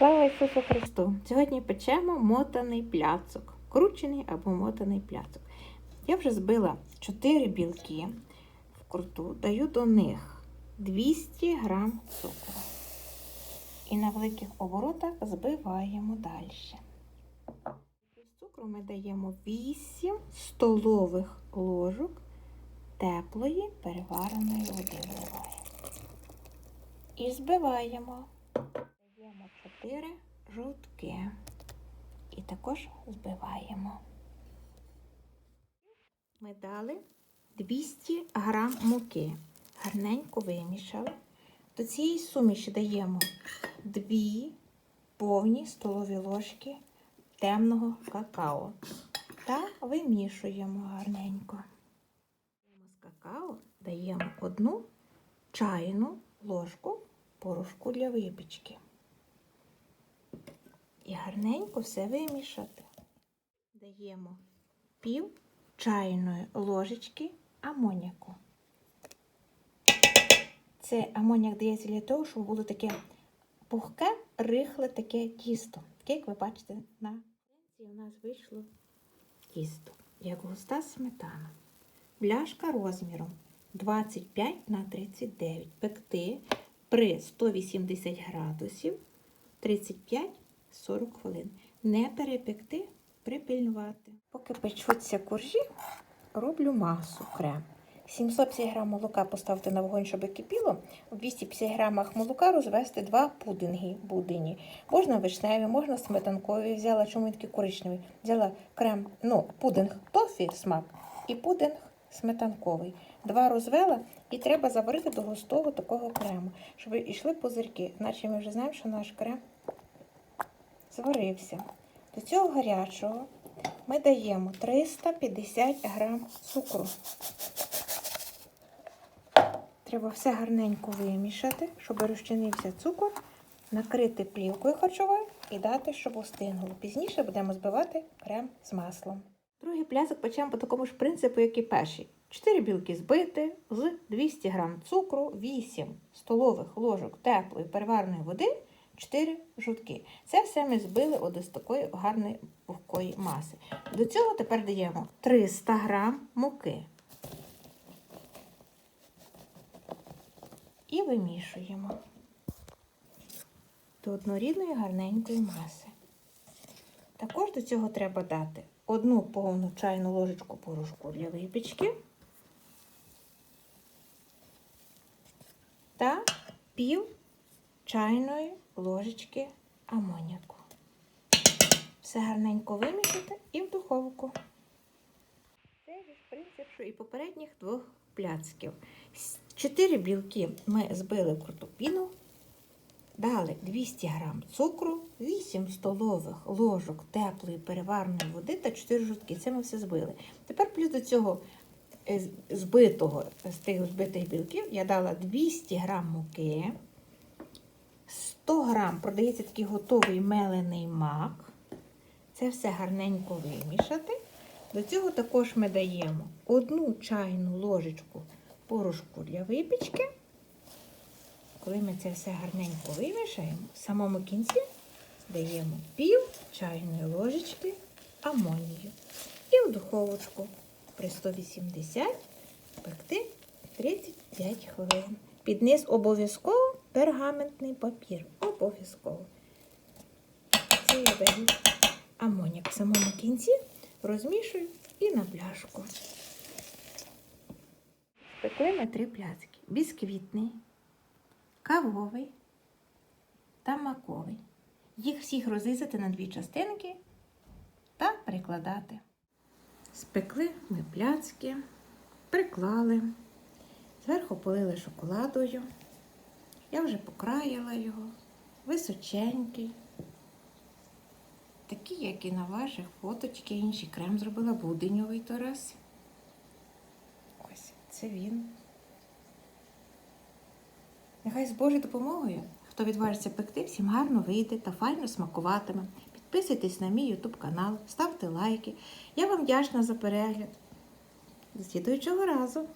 Слава Ісусу Христу! Сьогодні печемо мотаний пляцок, кручений або мотаний пляцок. Я вже збила 4 білки в круту, даю до них 200 грам цукру. І на великих оборотах збиваємо далі. З цукру ми даємо 8 столових ложок теплої перевареної води. І збиваємо. Даємо 4 жовтки. І також збиваємо. Ми дали 200 грам муки. Гарненько вимішали. До цієї суміші даємо 2 повні столові ложки темного какао та вимішуємо гарненько. З какао даємо одну чайну ложку порошку для випічки. І гарненько все вимішати. Даємо пів чайної ложечки амоніаку. Це амоніак дається для того, щоб було таке пухке, рихле таке тісто. Таке, як ви бачите, на кінці у нас вийшло тісто, як густа сметана. Бляшка розміром 25 на 39. Пекти при 180 градусів 35-40 хвилин. Не перепекти, припильнувати. Поки печуться коржі, роблю масу крем. 750 г молока поставити на вогонь, щоб кипіло. В 250 грамах молока розвести два пудинги будині. Можна вишневі, можна сметанкові. Взяла чому такий коричневий. Взяла крем, ну, пудинг тофі смак і пудинг сметанковий. Два розвела і треба заварити до густого такого крему, щоб йшли пузирки. Наче ми вже знаємо, що наш крем зварився. До цього гарячого ми даємо 350 грам цукру. Треба все гарненько вимішати, щоб розчинився цукор, накрити плівкою харчовою і дати, щоб остинуло. Пізніше будемо збивати крем з маслом. Другий плясок печемо по такому ж принципу, як і перший. 4 білки збити з 200 г цукру, 8 столових ложок теплої перевареної води, 4 жовтки. Це все ми збили от ось такої гарної пухкої маси. До цього тепер даємо 300 г муки. І вимішуємо до однорідної гарненької маси. Також до цього треба дати одну повну чайну ложечку порошку для випічки та пів чайної ложечки амоніаку. Все гарненько вимішати і в духовку. Це ж принцип, що і попередніх двох пляцків. Чотири білки ми збили в круту піну, дали 200 г цукру, 8 столових ложок теплої перевареної води та 4 жовтки. Це ми все збили. Тепер плюс до цього е, збитого, з тих збитих білків я дала 200 г муки, 100 г продається такий готовий мелений мак. Це все гарненько вимішати. До цього також ми даємо одну чайну ложечку порошку для випічки. Коли ми це все гарненько вимішаємо, в самому кінці даємо пів чайної ложечки амонію. І в духовочку при 180 пекти 35 хвилин. Під низ обов'язково пергаментний папір. Обов'язково. Це я даю амоніак в самому кінці, розмішую і на пляшку. Пекли ми три пляцки. Бісквітний, кавовий та маковий. Їх всіх розрізати на дві частинки та прикладати. Спекли ми пляцки, приклали, зверху полили шоколадою. Я вже покраїла його, височенький. Такий, як і на ваших фоточки, інший крем зробила буденьовий то раз. Ось це він. Нехай з Божою допомогою, хто відважиться пекти, всім гарно вийде та файно смакуватиме. Підписуйтесь на мій YouTube канал, ставте лайки. Я вам вдячна за перегляд. До слідуючого разу!